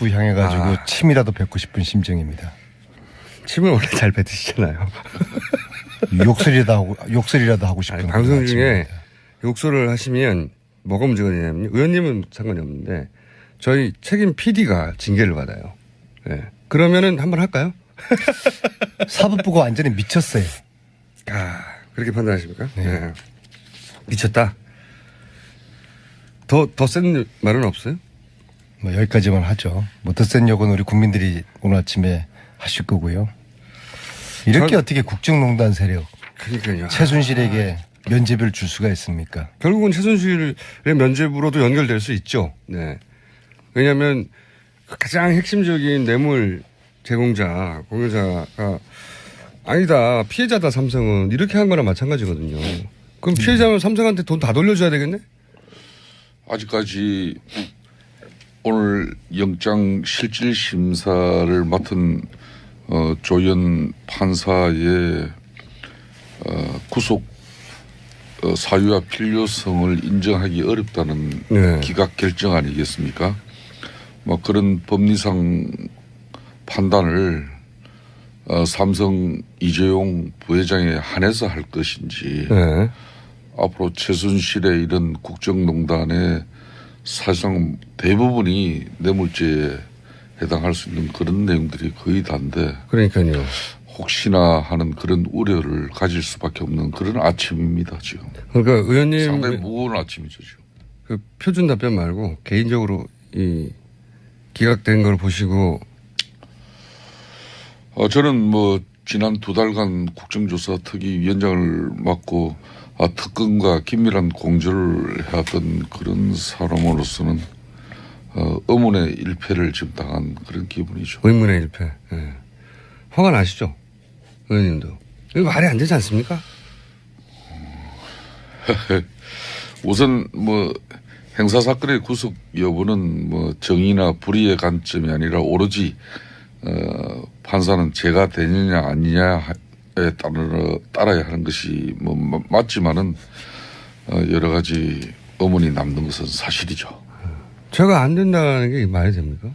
사법부 향해 가지고 아. 침이라도 뱉고 싶은 심정입니다. 침을 원래 잘 뱉으시잖아요. 욕설이라도 하고 욕설이라도 하고 싶은 아니, 방송 중에 아침입니다. 욕설을 하시면 뭐가 문제가 되냐면요. 의원님은 상관이 없는데 저희 책임 PD가 징계를 받아요. 예. 그러면은 한번 할까요? 사법부가 완전히 미쳤어요. 아, 그렇게 판단하십니까? 예. 미쳤다. 더, 더 센 말은 없어요? 뭐 여기까지만 하죠. 뭐더센 욕은 우리 국민들이 오늘 아침에 하실 거고요. 이렇게 전- 어떻게 국정농단 세력 그러니까요. 최순실에게 면죄비를 줄 수가 있습니까? 결국은 최순실의 면죄부로도 연결될 수 있죠. 네. 왜냐하면 그 가장 핵심적인 뇌물 제공자, 공여자가 아니다 피해자다 삼성은 이렇게 한 거랑 마찬가지거든요. 그럼 피해자면 삼성한테 돈 다 돌려줘야 되겠네? 아직까지 오늘 영장 실질 심사를 맡은 어, 조연 판사의 어, 구속 어, 사유와 필요성을 인정하기 어렵다는 네. 기각 결정 아니겠습니까? 뭐 그런 법리상 판단을 어, 삼성 이재용 부회장에 한해서 할 것인지 네. 앞으로 최순실의 이런 국정농단의 사실상 대부분이 뇌물죄에 해당할 수 있는 그런 내용들이 거의 다인데 그러니까요. 혹시나 하는 그런 우려를 가질 수밖에 없는 그런 아침입니다 지금 그러니까 의원님 상당히 무거운 아침이죠 지금 그 표준 답변 말고 개인적으로 이 기각된 걸 보시고 어, 저는 뭐 지난 두 달간 국정조사 특위 위원장을 맡고 아, 특검과 긴밀한 공조를 해왔던 그런 사람으로서는 어, 의문의 일패를 지금 당한 그런 기분이죠. 의문의 일패. 예. 화가 나시죠? 의원님도. 이거 말이 안 되지 않습니까? 우선 뭐 행사 사건의 구속 여부는 뭐 정의나 불의의 관점이 아니라 오로지 어, 판사는 죄가 되느냐 아니냐 에 따라 따라야 하는 것이 뭐 마- 맞지만은 어, 여러 가지 의문이 남는 것은 사실이죠. 죄가 안 된다는 게 말이 됩니까?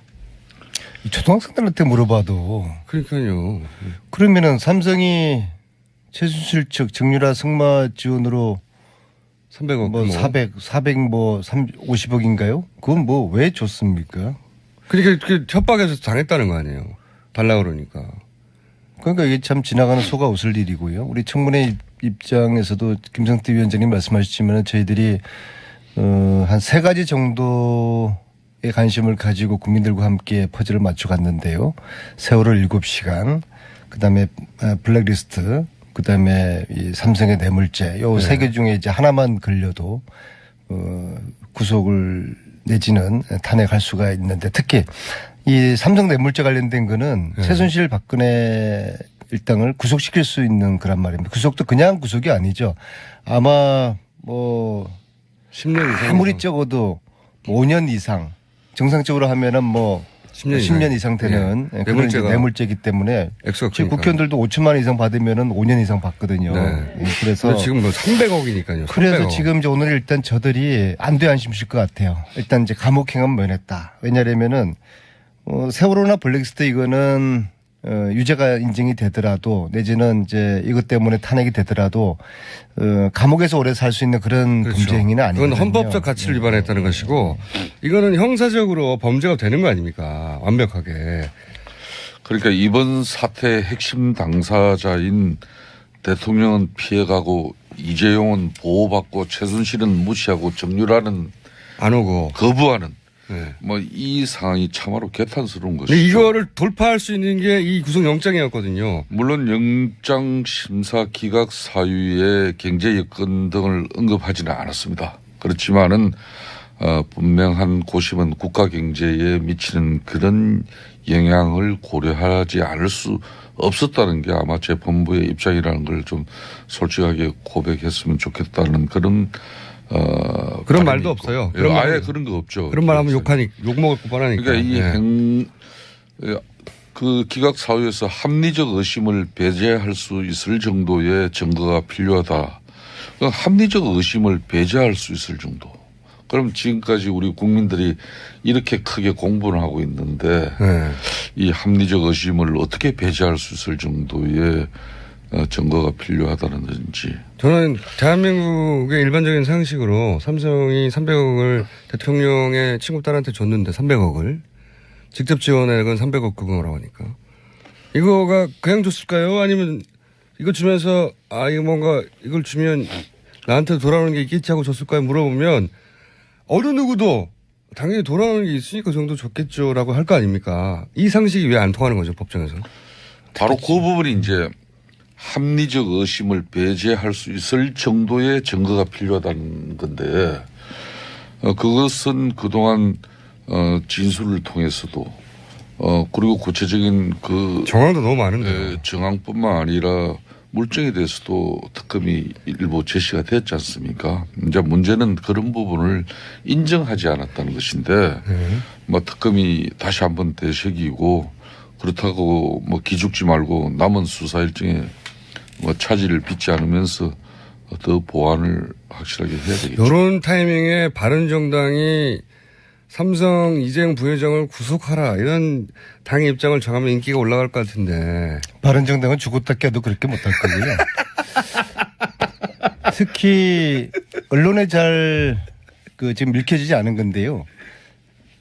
이 초등학생들한테 물어봐도 그러니까요. 그러면은 삼성이 최순실 측 정유라 승마 지원으로 300억. 뭐 400, 400뭐 50억인가요? 그건 뭐 왜 줬습니까? 그러니까 그 협박해서 당했다는 거 아니에요. 달라 그러니까. 그러니까 이게 참 지나가는 소가 웃을 일이고요. 우리 청문회 입장에서도 김성태 위원장님 말씀하셨지만 저희들이 어, 한 세 가지 정도의 관심을 가지고 국민들과 함께 퍼즐을 맞춰 갔는데요. 세월호 일곱 시간 그 다음에 아, 블랙리스트, 그 다음에 이 삼성의 뇌물죄 요 세개 중에 이제 하나만 걸려도 어, 구속을 내지는 탄핵할 수가 있는데 특히 이 삼성 뇌물죄 관련된 거는 최순실 박근혜 일당을 구속시킬 수 있는 그란 말입니다. 구속도 그냥 구속이 아니죠. 아마 뭐 10년 이상. 아무리 적어도 뭐 5년 이상 정상적으로 하면은 뭐 10년 10년, 이상. 되는 이제 뇌물죄가 뇌물죄이기 때문에 지금. 국회의원들도 5천만 원 이상 받으면은 5년 이상 받거든요. 네. 예, 그래서 지금 뭐 300억이니까요. 그래서 지금 이제 오늘 일단 저들이 안돼 안심실 것 같아요. 일단 이제 감옥행은 면했다. 왜냐하면은 어, 세월호나 블랙리스트 이거는 어, 유죄가 인정이 되더라도 내지는 이제 이것 때문에 탄핵이 되더라도 어, 감옥에서 오래 살 수 있는 그런 범죄 행위는 아니거든요. 그건 헌법적 가치를 네. 위반했다는 것이고 이거는 형사적으로 범죄가 되는 거 아닙니까? 완벽하게. 그러니까 이번 사태의 핵심 당사자인 대통령은 피해가고 이재용은 보호받고 최순실은 무시하고 정유라는 안 오고. 거부하는 네. 뭐이 상황이 참으로 개탄스러운 것이죠. 근데 이거를 돌파할 수 있는 게 이 구속영장이었거든요. 물론 영장 심사 기각 사유에 경제 여건 등을 언급하지는 않았습니다. 그렇지만은 어, 분명한 고심은 국가 경제에 미치는 그런 영향을 고려하지 않을 수 없었다는 게 아마 재판부의 입장이라는 걸 좀 솔직하게 고백했으면 좋겠다는 그런 어 그런 말도 있고. 없어요. 예, 그런 아예 말은- 그런 거 없죠. 그런 말 하면 욕하니, 욕먹을 뻔하니까. 그러니까 이 예. 행, 예, 그 기각 사유에서 합리적 의심을 배제할 수 있을 정도의 증거가 필요하다. 그 합리적 의심을 배제할 수 있을 정도. 그럼 지금까지 우리 국민들이 이렇게 크게 공부를 하고 있는데 네. 이 합리적 의심을 어떻게 배제할 수 있을 정도의 어, 증거가 필요하다는 건지 저는 대한민국의 일반적인 상식으로 삼성이 300억을 대통령의 친구 딸한테 줬는데 300억을 직접 지원액은 300억 그거라고 하니까 이거가 그냥 줬을까요? 아니면 이거 주면서 아 이거 뭔가 이걸 주면 나한테 돌아오는 게 있겠지 하고 줬을까요? 물어보면 어느 누구도 당연히 돌아오는 게 있으니까 그 정도 줬겠죠라고 할 거 아닙니까? 이 상식이 왜 안 통하는 거죠 법정에서? 바로 그 부분이 이제 합리적 의심을 배제할 수 있을 정도의 증거가 필요하다는 건데 어, 그것은 그동안 어, 진술을 통해서도 어, 그리고 구체적인 그 정황도 너무 많은데. 에, 정황뿐만 아니라 물증에 대해서도 특검이 일부 제시가 됐지 않습니까? 이제 문제는 그런 부분을 인정하지 않았다는 것인데, 뭐 특검이 다시 한번 되새기고 그렇다고 뭐 기죽지 말고 남은 수사 일정에 뭐 차질을 빚지 않으면서 더 보완을 확실하게 해야 되겠죠. 이런 타이밍에 바른정당이 삼성 이재용 부회장을 구속하라 이런 당의 입장을 정하면 인기가 올라갈 것 같은데 바른정당은 죽었다 깨도 그렇게 못할 거고요. 특히 언론에 잘 그 지금 읽혀지지 않은 건데요.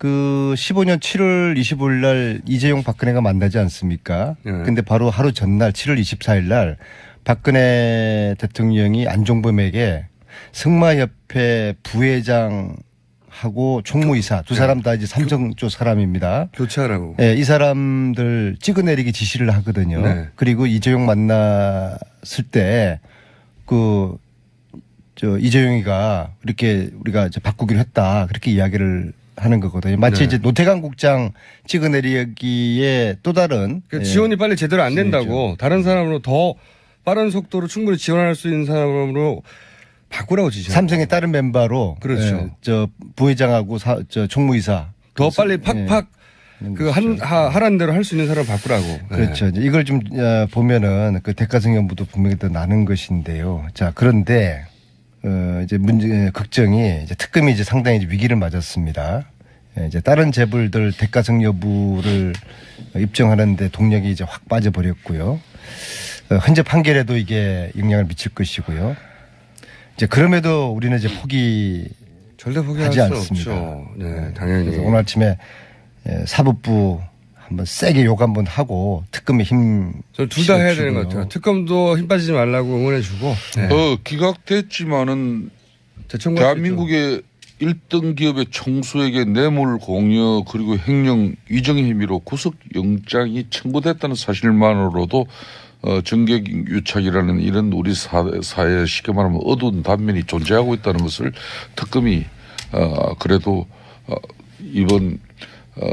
그 15년 7월 25일 날 이재용 박근혜가 만나지 않습니까? 네. 근데 바로 하루 전날 7월 24일 날 박근혜 대통령이 안종범에게 승마협회 부회장 하고 총무이사 두 사람 다 이제 삼성 쪽 사람입니다. 교체하라고. 예, 이 사람들 찍어내리기 지시를 하거든요. 네. 그리고 이재용 만났을 때 그, 저, 이재용이가 이렇게 우리가 이제 바꾸기로 했다. 그렇게 이야기를 하는 거거든요. 마치 네. 이제 노태강 국장 찍어내리기에 또 다른 그러니까 예, 지원이 빨리 제대로 안 된다고 다른 사람으로 더 빠른 속도로 충분히 지원할 수 있는 사람으로 바꾸라고 지시. 삼성의 다른 멤버로 그렇죠. 예, 저 부회장하고 사, 저 총무이사 더 빨리 팍팍 그한 하란 대로 할 수 있는 사람 바꾸라고. 네. 그렇죠. 이제 이걸 좀 어, 보면은 그 대가성연부도 분명히 더 나는 것인데요. 자 그런데 어 이제 문제 걱정이 이제 특검이 이제 상당히 이제 위기를 맞았습니다. 예, 이제 다른 재벌들 대가성 여부를 입증하는데 동력이 이제 확 빠져버렸고요. 어, 현재 판결에도 이게 영향을 미칠 것이고요. 이제 그럼에도 우리는 이제 포기 절대 포기할 하지 수 않습니다. 없죠. 네, 당연히. 그래서 오늘 아침에 예, 사법부 한번 세게 욕 한번 하고 특검에 힘. 저 둘 다 해야 되는. 것 같아요. 특검도 힘 빠지지 말라고 응원해주고. 네. 어, 기각됐지만은. 대한민국의 1등 기업의 총수에게 뇌물 공여 그리고 횡령 위정 혐의로 구속영장이 청구됐다는 사실만으로도 어, 정격 유착이라는 이런 우리 사, 사회에 쉽게 말하면 어두운 단면이 존재하고 있다는 것을 특검이 어, 그래도 어, 이번 어,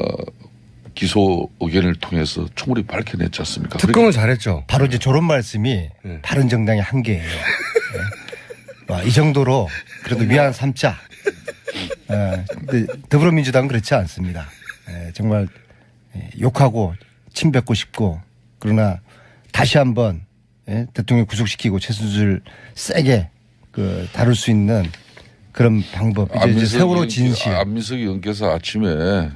기소 의견을 통해서 충분히 밝혀냈지 않습니까? 특검은 잘했죠. 바로 이제 저런 말씀이 네. 바른 정당의 한계예요. 예. 와, 이 정도로 그래도 위안 삼자. 예, 근데 더불어민주당은 그렇지 않습니다. 예, 정말 예, 욕하고 침 뱉고 싶고 그러나 다시 한번 예, 대통령 구속시키고 최순실 세게 그 다룰 수 있는 그런 방법. 이제, 이제 세월호 형- 진실. 안민석이 형께서 아침에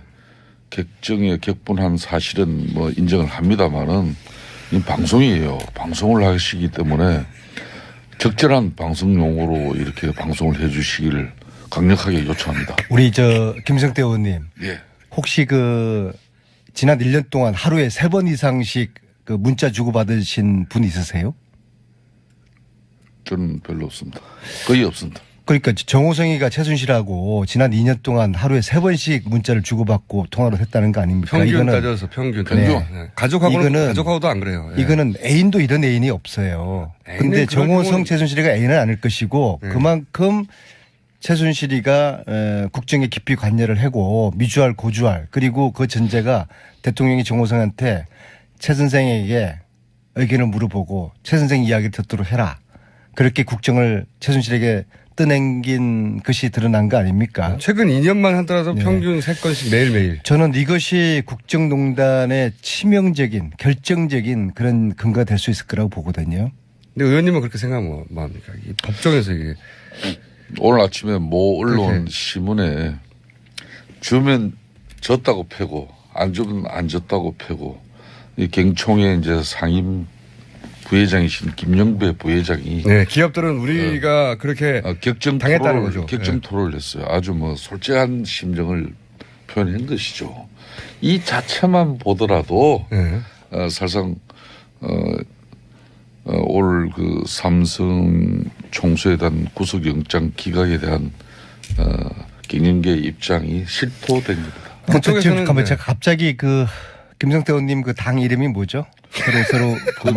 객정에 격분한 사실은 뭐 인정을 합니다만은 이 방송이에요. 방송을 하시기 때문에 적절한 방송 용어로 이렇게 방송을 해 주시기를 강력하게 요청합니다. 우리 저 김성태 의원님 예. 혹시 그 지난 1년 동안 하루에 세번 이상씩 그 문자 주고 받으신 분 있으세요? 저는 별로 없습니다. 거의 없습니다. 그러니까 정호성이가 최순실하고 지난 2년 동안 하루에 세 번씩 문자를 주고받고 통화를 했다는 거 아닙니까? 평균 따져서 평균. 평균. 네. 가족하고는 이거는- 가족하고도 안 그래요. 예. 이거는 애인도 이런 애인이 없어요. 근데 정호성 경우는- 최순실이가 애인은 아닐 것이고 네. 그만큼 최순실이가 에, 국정에 깊이 관여를 하고 미주알 고주알 그리고 그 전제가 대통령이 정호성한테 최 선생에게 의견을 물어보고 최 선생 이야기를 듣도록 해라. 그렇게 국정을 최순실에게 떠넘긴 것이 드러난 거 아닙니까? 최근 2년만 하더라도 네. 평균 3건씩 매일매일. 저는 이것이 국정농단의 치명적인 결정적인 그런 근거가 될 수 있을 거라고 보거든요. 근데 의원님은 그렇게 생각하면 뭐, 뭐합니까? 이 법정에서 이게 오늘 아침에 모 언론 그렇게. 신문에 주면 졌다고 패고 안 주면 안 졌다고 패고 이 경총의 이제 상임 부회장이신 김영배 부회장이 네, 기업들은 우리가 그렇게 어, 격정 당했다는 토론을, 거죠. 격정 네. 토론을 했어요. 아주 뭐 솔직한 심정을 표현한 것이죠. 이 자체만 보더라도 네. 어, 사실상 어, 어, 올 그 삼성 총수에 대한 구속영장 기각에 대한 어, 경영계 입장이 실토된 겁니다. 그 그쪽에서는 네. 제가 갑자기 그 김성태 의원님 그 당 이름이 뭐죠? 서로 서로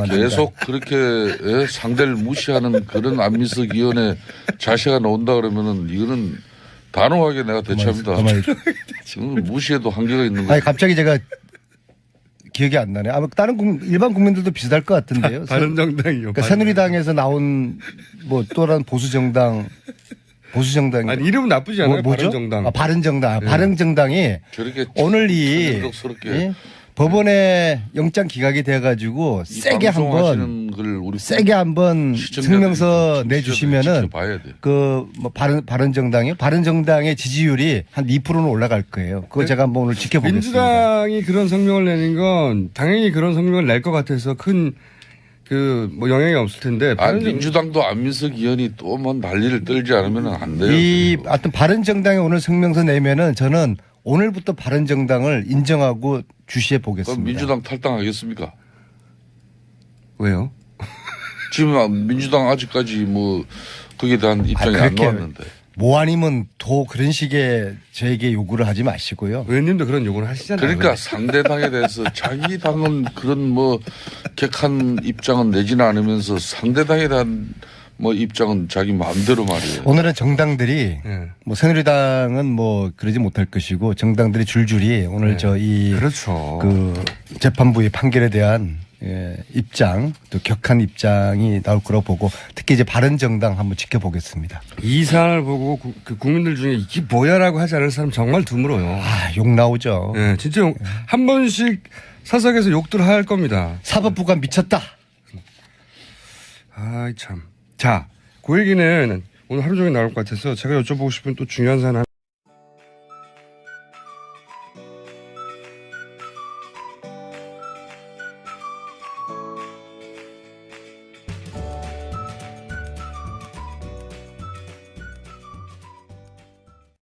그. 계속 그렇게 예, 상대를 무시하는 그런 안민석 위원의 자세가 나온다 그러면은 이거는 단호하게 내가 대처합니다. 가만히 지금 무시해도 한계가 있는 거예요. 갑자기 제가 기억이 안 나네. 아마 다른 국- 일반 국민들도 비슷할 것 같은데요. 바른 정당이요. 그러니까 새누리당에서 나온 뭐 또 다른 보수 정당 보수 정당 아니 이름은 나쁘지 않아요. 바른 정당. 아, 바른 정당. 아, 바른 정당이 저렇게 오늘 이 예? 법원에 영장 기각이 돼가지고 이 세게 한번 세게 한번 좀 내주시면은. 그뭐 바른 바른 정당이요. 바른 정당의 지지율이 한 2%는 올라갈 거예요. 그거 제가 한번 오늘 지켜보겠습니다. 민주당이 그런 성명을 내는 건 당연히 그런 성명을 낼 것 같아서 큰 그뭐 영향이 없을 텐데 아, 민주당도 안민석 의원이 또 뭐 난리를 떨지 않으면 안 돼요. 이 하여튼 바른 정당이 오늘 성명서 내면은 저는 오늘부터 바른 정당을 인정하고 주시해 그럼 보겠습니다. 민주당 탈당하겠습니까? 왜요? 지금 민주당 아직까지 뭐 거기에 대한 입장이 안 그렇게 나왔는데. 뭐 아니면 또 그런 식의 저에게 요구를 하지 마시고요. 의원님도 그런 요구를 하시잖아요. 그러니까 상대당에 대해서 자기 당은 그런 뭐 객한 입장은 내지는 않으면서 상대당에 대한 뭐 입장은 자기 마음대로 말이에요. 오늘은 정당들이 예. 뭐 새누리당은 뭐 그러지 못할 것이고 정당들이 줄줄이 오늘 네. 저이 그렇죠. 그 재판부의 판결에 대한 예, 입장 또 격한 입장이 나올 거라고 보고 특히 이제 바른 정당 한번 지켜보겠습니다. 이 사안을 보고 구- 그 국민들 중에 이게 뭐야라고 하지 않을 사람 정말 드물어요. 아, 욕 나오죠. 예, 진짜 욕- 한 번씩 사석에서 욕들 할 겁니다. 사법부가 미쳤다. 아이 참. 자, 그 얘기는 오늘 하루 종일 나올 것 같아서 제가 여쭤보고 싶은 또 중요한 사안